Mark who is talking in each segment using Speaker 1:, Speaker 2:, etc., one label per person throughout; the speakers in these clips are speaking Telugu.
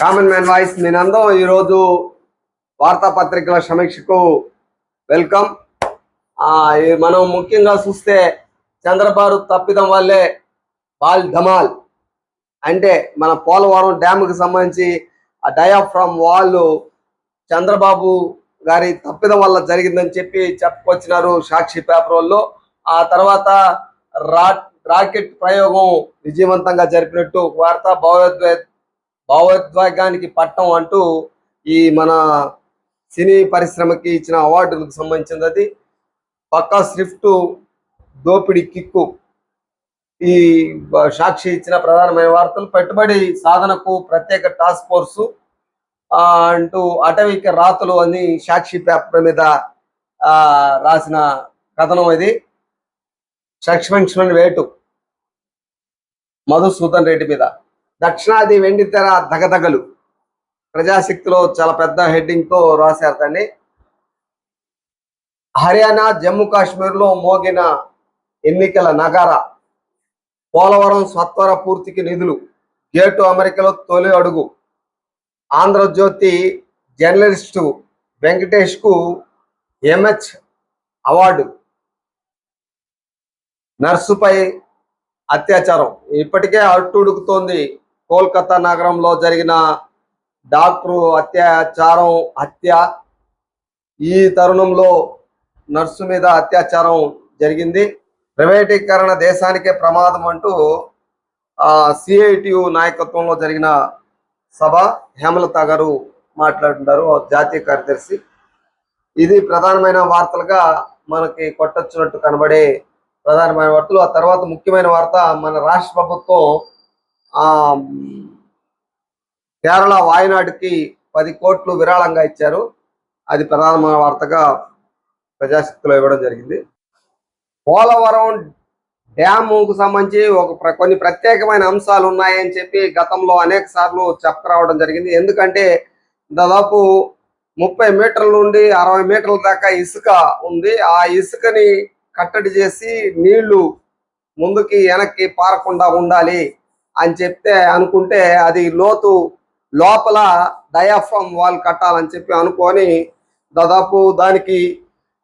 Speaker 1: కామన్ మ్యాన్ వాయిస్ నేనందం ఈరోజు వార్తాపత్రికల సమీక్షకు వెల్కమ్. మనం ముఖ్యంగా చూస్తే చంద్రబాబు తప్పిదం వల్లే బాల్ ధమాల్. అంటే మన పోలవరం డ్యామ్కి సంబంధించి ఆ డయాఫ్రామ్ వాళ్ళు చంద్రబాబు గారి తప్పిదం వల్ల జరిగిందని చెప్పి చెప్పుకొచ్చినారు సాక్షి పేపర్ వాళ్ళు ఆ తర్వాత రా రాకెట్ ప్రయోగం విజయవంతంగా జరిపినట్టు వార్త భావోద్వే భావోద్వేగానికి పట్టం అంటూ ఈ మన సినీ పరిశ్రమకి ఇచ్చిన అవార్డులకు సంబంధించింది అది. పక్కా స్విఫ్ట్ దోపిడి కిక్కు. ఈ సాక్షి ఇచ్చిన ప్రధానమైన వార్తలు పెట్టుబడి సాధనకు ప్రత్యేక టాస్క్ ఫోర్సు అంటూ అటవిక రాతలు అని సాక్షి పేపర్ మీద రాసిన కథనం ఇది. సక్ష్మన్ వేటు. మధుసూదన్ రెడ్డి మీద. దక్షిణాది వెండి తెర దగదగలు. ప్రజాశక్తిలో చాలా పెద్ద హెడ్డింగ్తో రాశారు దాన్ని. హర్యానా జమ్మూ కాశ్మీర్లో మోగిన ఎన్నికల నగార పోలవరం సత్వర పూర్తికి నిధులు గేటు అమెరికాలో తొలి అడుగు. ఆంధ్రజ్యోతి జర్నలిస్టు వెంకటేష్కు ఎంహెచ్ అవార్డు. నర్సుపై అత్యాచారం. ఇప్పటికే అట్టుడుకుతోంది కోల్కతా నగరంలో జరిగిన డాక్టరు అత్యాచారం హత్య ఈ తరుణంలో నర్సు మీద అత్యాచారం జరిగింది. ప్రైవేటీకరణ దేశానికే ప్రమాదం అంటూ సిఐటియు నాయకత్వంలో జరిగిన సభ హేమలత గారు మాట్లాడుతున్నారు జాతీయ కార్యదర్శి. ఇది ప్రధానమైన వార్తలుగా మనకి కొట్టొచ్చినట్టు కనబడే ప్రధానమైన వార్తలు. ఆ తర్వాత ముఖ్యమైన వార్త మన రాష్ట్ర ప్రభుత్వం కేరళ వాయనాడుకి పది కోట్లు విరాళంగా ఇచ్చారు. అది ప్రధానమైన వార్తగా ప్రజాశక్తిలో ఇవ్వడం జరిగింది. పోలవరం డ్యాముకు సంబంధించి ఒక ప్ర- కొన్ని ప్రత్యేకమైన అంశాలు ఉన్నాయని చెప్పి గతంలో అనేక సార్లు చెప్పరావడం జరిగింది. ఎందుకంటే దాదాపు ముప్పై మీటర్ల నుండి అరవై మీటర్ల దాకా ఇసుక ఉంది. ఆ ఇసుకని కట్టడి చేసి నీళ్ళు ముందుకి వెనక్కి పారకుండా ఉండాలి. అని చెప్తే అనుకుంటే అది లోతు లోపల డయాఫ్రమ్ వాల్ కట్టాలని చెప్పి అనుకొని దాదాపు దానికి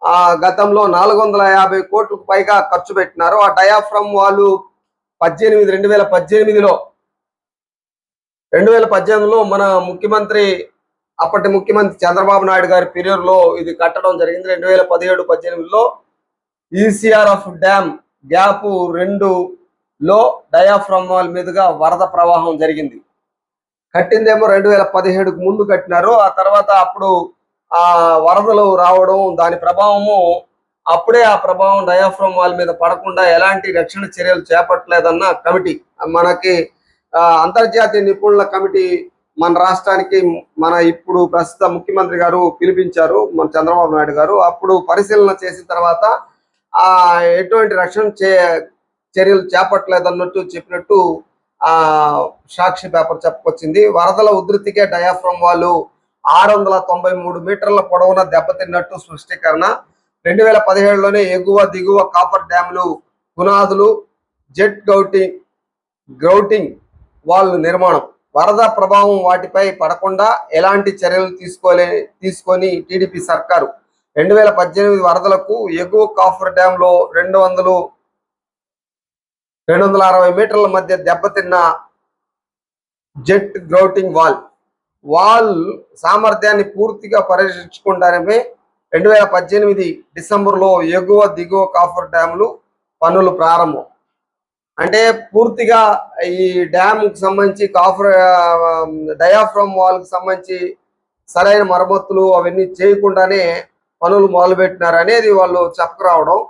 Speaker 1: ఆ గతంలో నాలుగు వందల యాభై కోట్లకు పైగా ఖర్చు పెట్టినారు. ఆ డయాఫ్రమ్ వాళ్ళు పద్దెనిమిది రెండు వేల పద్దెనిమిదిలో రెండు వేల పద్దెనిమిదిలో మన ముఖ్యమంత్రి అప్పటి ముఖ్యమంత్రి చంద్రబాబు నాయుడు గారి పీరియడ్లో ఇది కట్టడం జరిగింది. రెండు వేల పదిహేడు పద్దెనిమిదిలో ఈసీఆర్ఎఫ్ డ్యామ్ గ్యాప్ రెండు లో డయాఫ్రమ్ వాల్ మీదుగా వరద ప్రవాహం జరిగింది. కట్టిందేమో రెండు వేల పదిహేడుకు ముందు కట్టినారు. ఆ తర్వాత అప్పుడు ఆ వరదలు రావడం దాని ప్రభావము అప్పుడే ఆ ప్రభావం డయాఫ్రమ్ వాల్ మీద పడకుండా ఎలాంటి రక్షణ చర్యలు చేపట్టలేదన్న కమిటీ. మనకి ఆ, అంతర్జాతీయ నిపుణుల కమిటీ మన రాష్ట్రానికి మన ఇప్పుడు ప్రస్తుత ముఖ్యమంత్రి గారు పిలిపించారు మన చంద్రబాబు నాయుడు గారు. అప్పుడు పరిశీలన చేసిన తర్వాత ఆ ఎటువంటి రక్షణ చే చర్యలు చేపట్టలేదన్నట్టు చెప్పినట్టు ఆ సాక్షి పేపర్ చెప్పుకొచ్చింది. వరదల ఉధృతికే డయాఫ్రమ్ వాళ్ళు ఆరు వందల తొంభై మూడు మీటర్ల పొడవున దెబ్బతిన్నట్టు స్పష్టీకరణ. రెండు వేల పదిహేడులోనే ఎగువ దిగువ కాపర్ డ్యాములు పునాదులు జెట్ గౌటింగ్ గ్రౌటింగ్ వాళ్ళు నిర్మాణం. వరద ప్రభావం వాటిపై పడకుండా ఎలాంటి చర్యలు తీసుకోలే తీసుకొని టీడీపీ సర్కారు. రెండు వేల పద్దెనిమిది వరదలకు ఎగువ కాఫర్ డ్యామ్లో రెండు వందలు రెండు వందల అరవై మీటర్ల మధ్య దెబ్బతిన్న జెట్ గ్రౌటింగ్ వాల్. వాల్ సామర్థ్యాన్ని పూర్తిగా పరీక్షించుకుంటానమే రెండు వేల పద్దెనిమిది డిసెంబర్లో ఎగువ దిగువ కాఫర్ డ్యాములు పనులు ప్రారంభం. అంటే పూర్తిగా ఈ డ్యామ్కు సంబంధించి కాఫర్ డయాఫ్రమ్ వాల్కు సంబంధించి సరైన మరమ్మతులు అవన్నీ చేయకుండానే పనులు మొదలుపెట్టినారు అనేది వాళ్ళు చెప్పకరావడం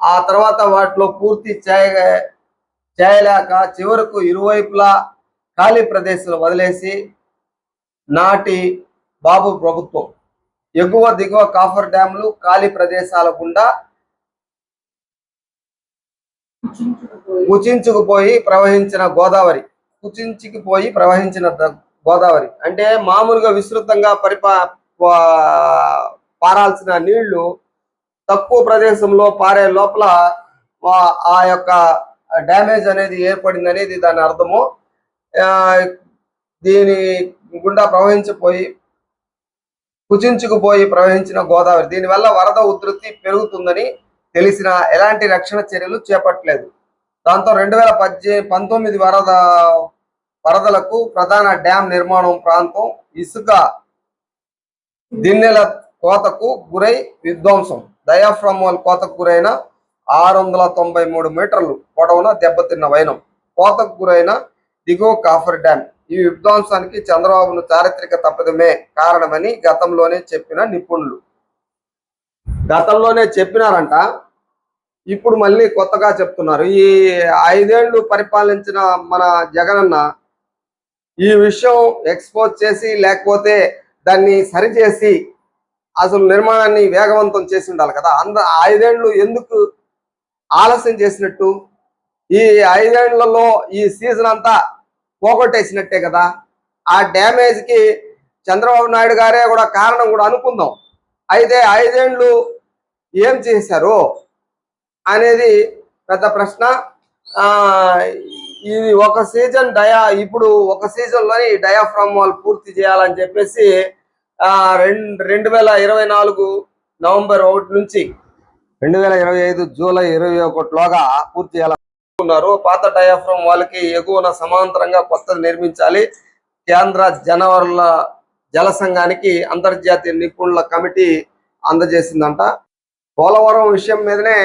Speaker 1: ఆ తర్వాత వాటిలో పూర్తి చేయ చేయలేక చివరకు ఇరువైపులా ఖాళీ ప్రదేశాలు వదిలేసి నాటి బాబు ప్రభుత్వం. ఎగువ దిగువ కాఫర్ డ్యాములు ఖాళీ ప్రదేశాల గుండా కుచించుకుపోయి ప్రవహించిన గోదావరి. కుచించుకుపోయి ప్రవహించిన గోదావరి. అంటే మామూలుగా విస్తృతంగా పరిపా పారాల్సిన నీళ్ళు తక్కువ ప్రదేశంలో పారే లోపల ఆ యొక్క డ్యామేజ్ అనేది ఏర్పడింది అనేది దాని అర్థము. దీని గుండా ప్రవహించిపోయి కుచించుకుపోయి ప్రవహించిన గోదావరి. దీనివల్ల వరద ఉధృతి పెరుగుతుందని తెలిసిన ఎలాంటి రక్షణ చర్యలు చేపట్టలేదు. దాంతో రెండు వేల పద్దె పంతొమ్మిది వరద వరదలకు ప్రధాన డ్యాం నిర్మాణం ప్రాంతం ఇసుక దిన్నెల కోతకు గురై విధ్వంసం. డయాఫ్రమ్ కోతకు గురైన ఆరు వందల తొంభై మూడు మీటర్లు పొడవున దెబ్బతిన్న వైనం. కోతకు గురైన దిగో కాఫర్ డ్యాం. ఈ విధ్వంసానికి చంద్రబాబును చారిత్రక తప్పిదమే కారణమని గతంలోనే చెప్పిన నిపుణులు. గతంలోనే చెప్పినారంట. ఇప్పుడు మళ్ళీ కొత్తగా చెప్తున్నారు. ఈ ఐదేళ్ళు పరిపాలించిన మన జగనన్న ఈ విషయం ఎక్స్పోజ్ చేసి లేకపోతే దాన్ని సరిచేసి అసలు నిర్మాణాన్ని వేగవంతం చేసి ఉండాలి కదా. అంద ఐదేళ్ళు ఎందుకు ఆలస్యం చేసినట్టు ఈ ఐదేళ్ళలో ఈ సీజన్ అంతా పోగొట్టేసినట్టే కదా. ఆ డ్యామేజ్కి చంద్రబాబు నాయుడు గారే కూడా కారణం కూడా అనుకుందాం. అయితే ఐదేళ్ళు ఏం చేశారు అనేది పెద్ద ప్రశ్న. ఇది ఒక సీజన్ డయా ఇప్పుడు ఒక సీజన్లోని డయాఫ్రామ్ వాల్ పూర్తి చేయాలని చెప్పేసి రెండు రెండు వేల ఇరవై నాలుగు నవంబర్ ఒకటి నుంచి రెండు వేల ఇరవై ఐదు జూలై ఇరవై ఒకటిలోగా పూర్తి చేయాలనుకున్నారు పాత డయాఫ్రమ్ వాళ్ళకి ఎగువన సమాంతరంగా కొత్తది నిర్మించాలి. కేంద్ర జనవరుల జల సంఘానికి అంతర్జాతీయ నిపుణుల కమిటీ అందజేసిందంట. పోలవరం విషయం మీదనే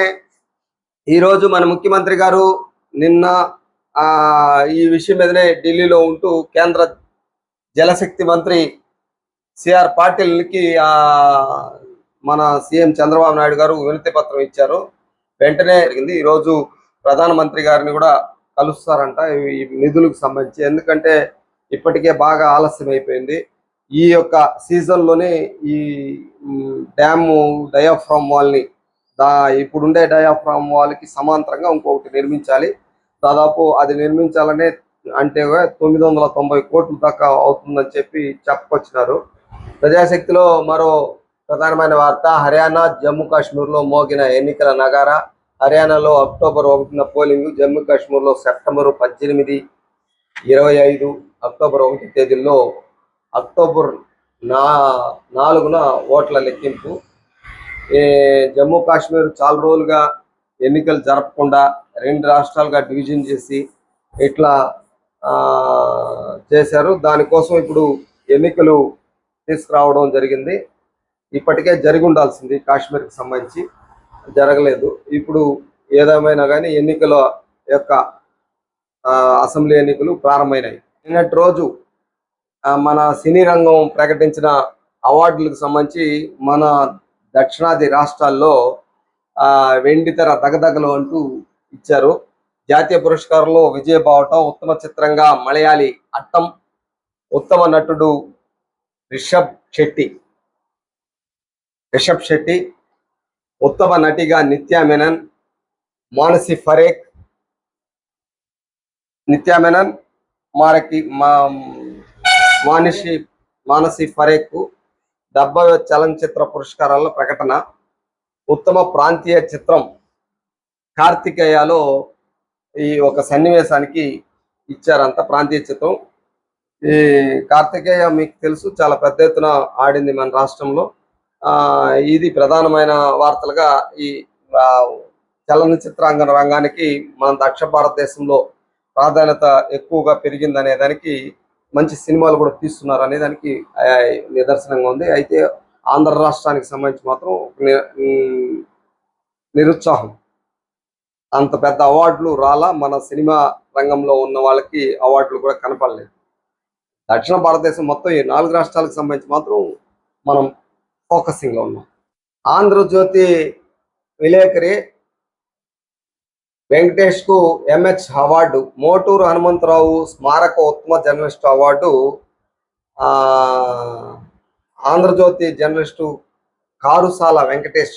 Speaker 1: ఈరోజు మన ముఖ్యమంత్రి గారు నిన్న ఆ ఈ విషయం మీదనే ఢిల్లీలో ఉంటూ కేంద్ర జలశక్తి మంత్రి సిఆర్ పాటిల్కి ఆ మన సీఎం చంద్రబాబు నాయుడు గారు వినతి పత్రం ఇచ్చారు. వెంటనే జరిగింది. ఈరోజు ప్రధానమంత్రి గారిని కూడా కలుస్తారంట. ఈ నిధులకు సంబంధించి. ఎందుకంటే ఇప్పటికే బాగా ఆలస్యం అయిపోయింది. ఈ యొక్క సీజన్లోనే ఈ డ్యాము డయాఫ్రామ్ వాల్ని దా ఇప్పుడుండే డయాఫ్రామ్ వాల్కి సమాంతరంగా ఇంకొకటి నిర్మించాలి. దాదాపు అది నిర్మించాలనే అంటే తొమ్మిది వందల తొంభై కోట్ల దాకా అవుతుందని చెప్పి చెప్పుకొచ్చినారు ప్రజాశక్తిలో మరో ప్రధానమైన వార్త హర్యానా జమ్మూ కాశ్మీర్లో మోగిన ఎన్నికల నగార హర్యానాలో అక్టోబర్ ఒకటిన పోలింగ్ జమ్మూ కాశ్మీర్లో సెప్టెంబర్ పద్దెనిమిది ఇరవై ఐదు అక్టోబర్ ఒకటి తేదీల్లో అక్టోబర్ నా నాలుగున ఓట్ల లెక్కింపు. జమ్మూ కాశ్మీర్ చాలా రోజులుగా ఎన్నికలు జరపకుండా రెండు రాష్ట్రాలుగా డివిజన్ చేసి ఇట్లా చేశారు. దానికోసం ఇప్పుడు ఎన్నికలు తీసుకురావడం జరిగింది. ఇప్పటికే జరిగి ఉండాల్సింది కాశ్మీర్కి సంబంధించి జరగలేదు. ఇప్పుడు ఏదేమైనా కానీ ఎన్నికల యొక్క అసెంబ్లీ ఎన్నికలు ప్రారంభమైనాయి. నిన్నటి రోజు మన సినీ రంగం ప్రకటించిన అవార్డులకు సంబంధించి మన దక్షిణాది రాష్ట్రాల్లో వెండితెర దగదగలు అంటూ ఇచ్చారు. జాతీయ పురస్కారంలో విజయ బావటం ఉత్తమ చిత్రంగా మలయాళి అట్టం ఉత్తమ నటుడు రిషబ్ శెట్టి. రిషబ్ శెట్టి ఉత్తమ నటిగా నిత్యా మెనన్ మానసి ఫరేక్ నిత్యా మెనన్ మారకి మా మానిషి మానసి ఫరేక్ డెబ్బై చలనచిత్ర పురస్కారాల ప్రకటన ఉత్తమ ప్రాంతీయ చిత్రం కార్తికేయలో ఈ ఒక సన్నివేశానికి ఇచ్చారంత ప్రాంతీయ చిత్రం ఈ కార్తికేయ మీకు తెలుసు చాలా పెద్ద ఎత్తున ఆడింది మన రాష్ట్రంలో ఇది ప్రధానమైన వార్తలుగా ఈ చలనచిత్రాంగన రంగానికి మన దక్షిణ భారతదేశంలో ప్రాధాన్యత ఎక్కువగా పెరిగిందనే దానికి మంచి సినిమాలు కూడా తీస్తున్నారు అనే దానికి నిదర్శనంగా ఉంది. అయితే ఆంధ్ర రాష్ట్రానికి సంబంధించి మాత్రం ని- నిరుత్సాహం. అంత పెద్ద అవార్డులు రాలా మన సినిమా రంగంలో ఉన్న వాళ్ళకి అవార్డులు కూడా కనపడలేదు. దక్షిణ భారతదేశం మొత్తం ఈ నాలుగు రాష్ట్రాలకు సంబంధించి మాత్రం మనం ఫోకసింగ్లో ఉన్నాం. ఆంధ్రజ్యోతి విలేకరి వెంకటేష్కు ఎంహెచ్ అవార్డు మోటూరు హనుమంతరావు స్మారక ఉత్తమ journalist award Andhra Jyothy journalist Karusala Venkatesh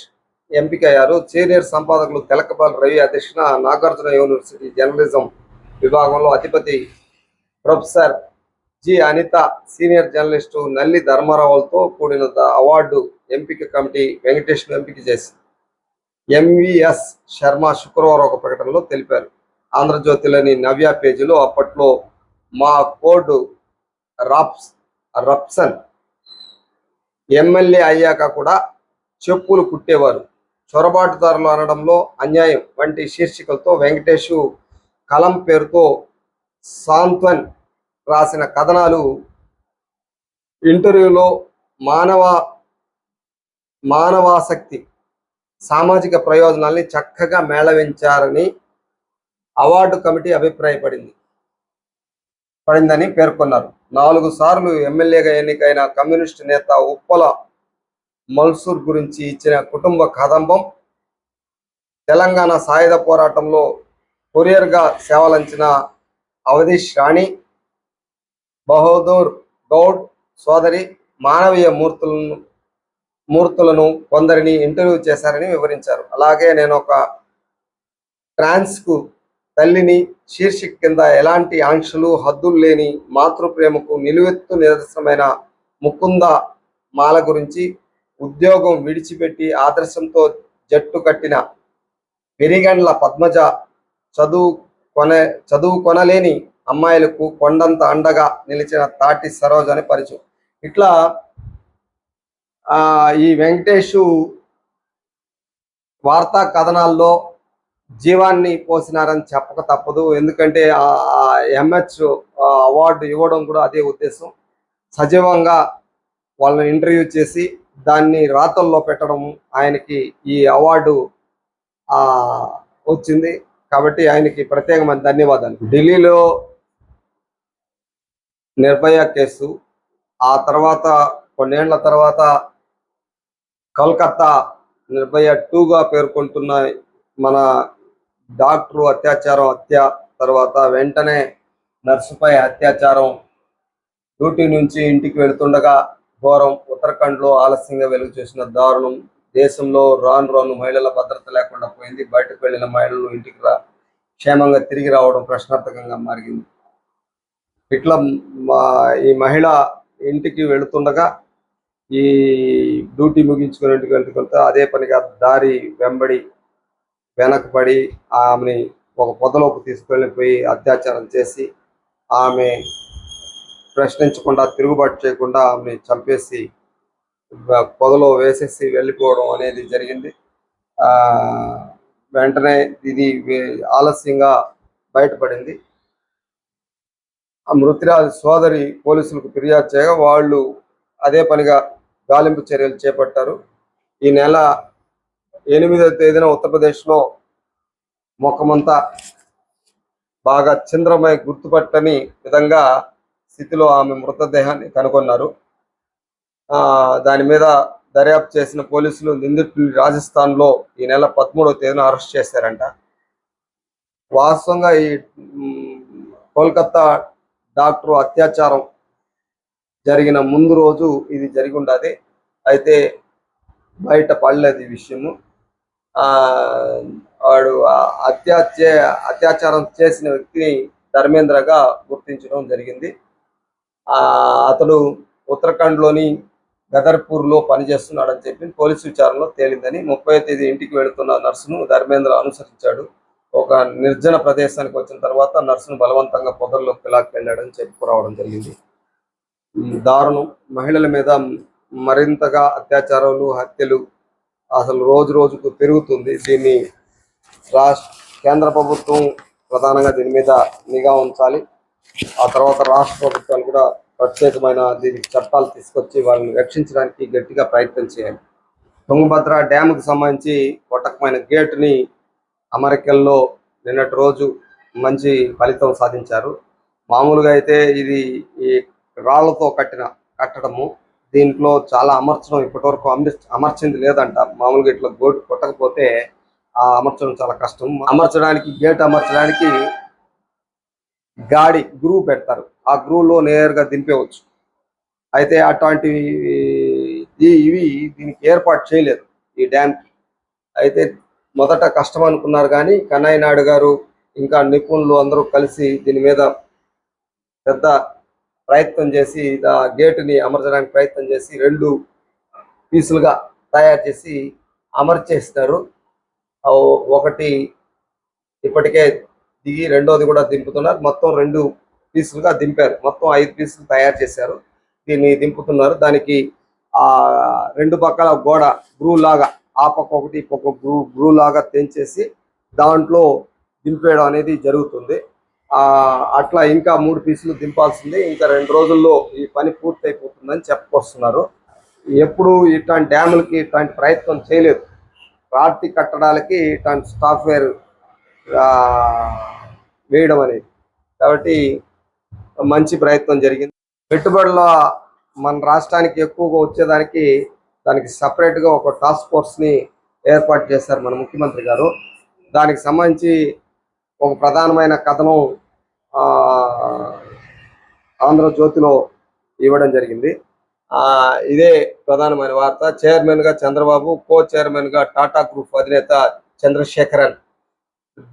Speaker 1: ఎంపికయ్యారు సీనియర్ సంపాదకులు తెలకపల్లి రవి అధ్యక్షున నాగార్జున యూనివర్సిటీ జర్నలిజం విభాగంలో అధిపతి professor G Anitha senior journalist Nalli ధర్మారావులతో కూడిన అవార్డు ఎంపిక కమిటీ వెంకటేష్ను ఎంపిక చేసింది. ఎంవిఎస్ శర్మ శుక్రవారం ఒక ప్రకటనలో తెలిపారు. ఆంధ్రజ్యోతిలోని నవ్య పేజీలో అప్పట్లో మా కోడ్ రాప్స్ రప్సన్ ఎమ్మెల్యే అయ్యాక కూడా చెప్పులు కుట్టేవారు. చొరబాటుదారులు అనడంలో అన్యాయం వంటి శీర్షికలతో వెంకటేషు కలం పేరుతో సాంత్వన్ రాసిన కథనాలు ఇంటర్వ్యూలో మానవ మానవాసక్తి సామాజిక ప్రయోజనాల్ని చక్కగా మేళవించారని అవార్డు కమిటీ అభిప్రాయపడింది. పడిందని పేర్కొన్నారు. నాలుగు సార్లు ఎమ్మెల్యేగా ఎన్నికైన కమ్యూనిస్టు నేత ఉప్పల మల్సూర్ గురించి ఇచ్చిన కుటుంబ కదంబం తెలంగాణ సాయుధ పోరాటంలో కొరియర్గా సేవలంచిన అవధీష్ రాణి బహదూర్ గౌడ్ సోదరి మానవీయ మూర్తులను మూర్తులను కొందరిని ఇంటర్వ్యూ చేశారని వివరించారు. అలాగే నేను ఒక ట్రాన్స్కు తల్లిని శీర్షిక కింద ఎలాంటి ఆంక్షలు హద్దులు లేని మాతృప్రేమకు నిలువెత్తు నిదర్శనమైన ముకుంద మాల గురించి ఉద్యోగం విడిచిపెట్టి ఆదర్శంతో జట్టు కట్టిన పెరిగండ్ల పద్మజ చదువు కొన చదువు కొనలేని అమ్మాయిలకు కొండంత అండగా నిలిచిన తాటి సరోజ్ అని పరిచయం. ఇట్లా ఈ వెంకటేషు వార్తా కథనాల్లో జీవాన్ని పోసినారని చెప్పక తప్పదు. ఎందుకంటే ఆ ఎంహెచ్ అవార్డు ఇవ్వడం కూడా అదే ఉద్దేశం. సజీవంగా వాళ్ళని ఇంటర్వ్యూ చేసి దాన్ని రాతల్లో పెట్టడం ఆయనకి ఈ అవార్డు వచ్చింది. కాబట్టి ఆయనకి ప్రత్యేకమైన ధన్యవాదాలు. ఢిల్లీలో నిర్భయ కేసు. ఆ తర్వాత కొన్నేళ్ళ తర్వాత కలకత్తా నిర్భయ టూగా పేర్కొంటున్న మన డాక్టర్ అత్యాచారం హత్య తర్వాత వెంటనే నర్సుపై అత్యాచారం డ్యూటీ నుంచి ఇంటికి వెళుతుండగా ఘోరం. ఉత్తరాఖండ్లో ఆలస్యంగా వెలుగు చూసిన దారుణం. దేశంలో రాను రాను మహిళల భద్రత లేకుండా పోయింది. బయటకు వెళ్ళిన మహిళలు ఇంటికి రా క్షేమంగా తిరిగి రావడం ప్రశ్నార్థకంగా మారింది ఇట్లా మా ఈ మహిళ ఇంటికి వెళుతుండగా ఈ డ్యూటీ ముగించుకుని ఇంటికి అదే పనిగా దారి వెంబడి వెనకబడి ఆమెని ఒక పొదలోకి తీసుకెళ్ళిపోయి అత్యాచారం చేసి ఆమె ప్రశ్నించకుండా తిరుగుబాటు చేయకుండా ఆమెని చంపేసి పొదలో వేసేసి వెళ్ళిపోవడం అనేది జరిగింది. వెంటనే ఇది ఆలస్యంగా బయటపడింది. ఆ మృతురాలి సోదరి పోలీసులకు ఫిర్యాదు చేయగా వాళ్ళు అదే పనిగా గాలింపు చర్యలు చేపట్టారు. ఈ నెల ఎనిమిదవ తేదీన ఉత్తరప్రదేశ్లో ముఖమంతా బాగా చంద్రమై గుర్తుపట్టని విధంగా స్థితిలో ఆమె మృతదేహాన్ని కనుగొన్నారు. ఆ దాని మీద దర్యాప్తు చేసిన పోలీసులు నిందితులు రాజస్థాన్లో ఈ నెల పదమూడవ తేదీన అరెస్ట్ చేశారంట. వాస్తవంగా ఈ కోల్కతా డాక్టర్ అత్యాచారం జరిగిన ముందు రోజు ఇది జరిగి ఉండదు అయితే బయట పడలేదు ఈ విషయము. ఆ వాడు అత్యాచే అత్యాచారం చేసిన వ్యక్తిని ధర్మేంద్రగా గుర్తించడం జరిగింది. ఆ అతడు ఉత్తరాఖండ్లోని గదర్పూర్లో పనిచేస్తున్నాడని చెప్పి పోలీసు విచారణలో తేలిందని ముప్పై తేదీ ఇంటికి వెళుతున్న నర్సును ధర్మేంద్ర అనుసరించాడు. ఒక నిర్జన ప్రదేశానికి వచ్చిన తర్వాత నర్సును బలవంతంగా పొదల్లోకి పిలాక్కెళ్ళాడని చెప్పుకురావడం జరిగింది. దారుణం మహిళల మీద మరింతగా అత్యాచారాలు హత్యలు అసలు రోజు రోజుకు పెరుగుతుంది. దీన్ని రాష్ట్ర కేంద్ర ప్రభుత్వం ప్రధానంగా దీని మీద నిఘా ఉంచాలి. ఆ తర్వాత రాష్ట్ర ప్రభుత్వాలు కూడా ప్రత్యేకమైన దీనికి చట్టాలు తీసుకొచ్చి వాళ్ళని రక్షించడానికి గట్టిగా ప్రయత్నం చేయాలి. తుంగభద్ర డ్యామ్కి సంబంధించి కొట్టకమైన గేటుని అమెరికల్లో నిన్నటి రోజు మంచి ఫలితం సాధించారు. మామూలుగా అయితే ఇది ఈ రాళ్ళతో కట్టిన కట్టడము దీంట్లో చాలా అమర్చడం ఇప్పటివరకు అమర్ అమర్చింది లేదంట. మామూలుగా ఇట్లా గోటు కొట్టకపోతే ఆ అమర్చడం చాలా కష్టం. అమర్చడానికి గేట్ అమర్చడానికి గాడి గ్రూ పెడతారు. ఆ గ్రూలో నేరుగా దింపేవచ్చు. అయితే అటువంటివి ఇవి దీనికి ఏర్పాటు చేయలేదు ఈ డ్యామ్కి. అయితే మొదట కష్టం అనుకున్నారు కానీ కన్నయ్య నాయుడు గారు ఇంకా నిపుణులు అందరూ కలిసి దీని మీద పెద్ద ప్రయత్నం చేసి ఆ గేటుని అమర్చడానికి ప్రయత్నం చేసి రెండు పీసులుగా తయారు చేసి అమర్చేస్తారు ఒకటి ఇప్పటికే దిగి రెండోది కూడా దింపుతున్నారు. మొత్తం రెండు పీసులుగా దింపారు. మొత్తం ఐదు పీసులు తయారు చేశారు. దీన్ని దింపుతున్నారు. దానికి ఆ రెండు పక్కల గోడ గ్రూ లాగా ఆ పక్క ఒకటి పక్క గ్రూ గ్రూ లాగా తెంచేసి దాంట్లో దింపేయడం అనేది జరుగుతుంది. అట్లా ఇంకా మూడు పీసులు దింపాల్సింది. ఇంకా రెండు రోజుల్లో ఈ పని పూర్తయిపోతుందని చెప్పుకొస్తున్నారు ఎప్పుడు ఇట్లాంటి డ్యాములకి ఇట్లాంటి ప్రయత్నం చేయలేదు. రాతి కట్టడాలకి ఇట్లాంటి సాఫ్ట్వేర్ వేయడం అనేది. కాబట్టి మంచి ప్రయత్నం జరిగింది. పెట్టుబడుల మన రాష్ట్రానికి ఎక్కువగా వచ్చేదానికి దానికి సపరేట్గా గా ఒక టాస్క్ ఫోర్స్ని ఏర్పాటు చేశారు మన ముఖ్యమంత్రి గారు. దానికి సంబంధించి ఒక ప్రధానమైన కథనం ఆంధ్రజ్యోతిలో ఇవ్వడం జరిగింది. ఇదే ప్రధానమైన వార్త. చైర్మన్గా చంద్రబాబు కో చైర్మన్గా టాటా గ్రూప్ అధినేత చంద్రశేఖరన్.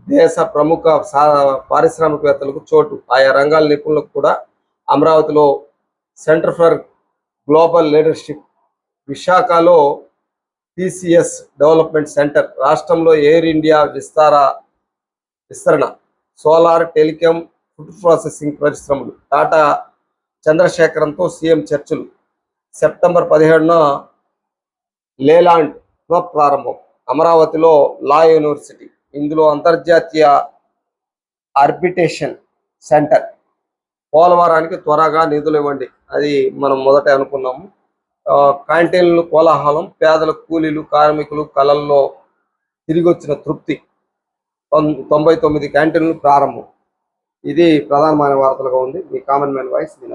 Speaker 1: దేశ ప్రముఖ సా- పారిశ్రామికవేత్తలకు చోటు. ఆయా రంగాల నిపుణులకు కూడా అమరావతిలో సెంటర్ ఫర్ గ్లోబల్ లీడర్షిప్ విశాఖలో టీసీఎస్ డెవలప్మెంట్ సెంటర్ రాష్ట్రంలో ఎయిర్ ఇండియా విస్తార విస్తరణ సోలార్ టెలికాం ఫుడ్ ప్రాసెసింగ్ పరిశ్రమలు టాటా చంద్రశేఖరంతో సీఎం చర్చలు. సెప్టెంబర్ పదిహేడున లేలాండ్ పునఃప్రారంభం అమరావతిలో లా యూనివర్సిటీ ఇందులో అంతర్జాతీయ ఆర్బిటేషన్ సెంటర్. పోలవరానికి త్వరగా నిధులు ఇవ్వండి. అది మనం మొదట అనుకున్నాము. క్యాంటీన్లు కోలాహలం పేదల కూలీలు కార్మికులు కళల్లో తిరిగి వచ్చిన తృప్తి. తొం- తొంభై తొమ్మిది క్యాంటీన్లు ప్రారంభం. ఇది ప్రధానమైన వార్తలుగా ఉంది. మీ కామన్ మ్యాన్ వాయిస్ మీ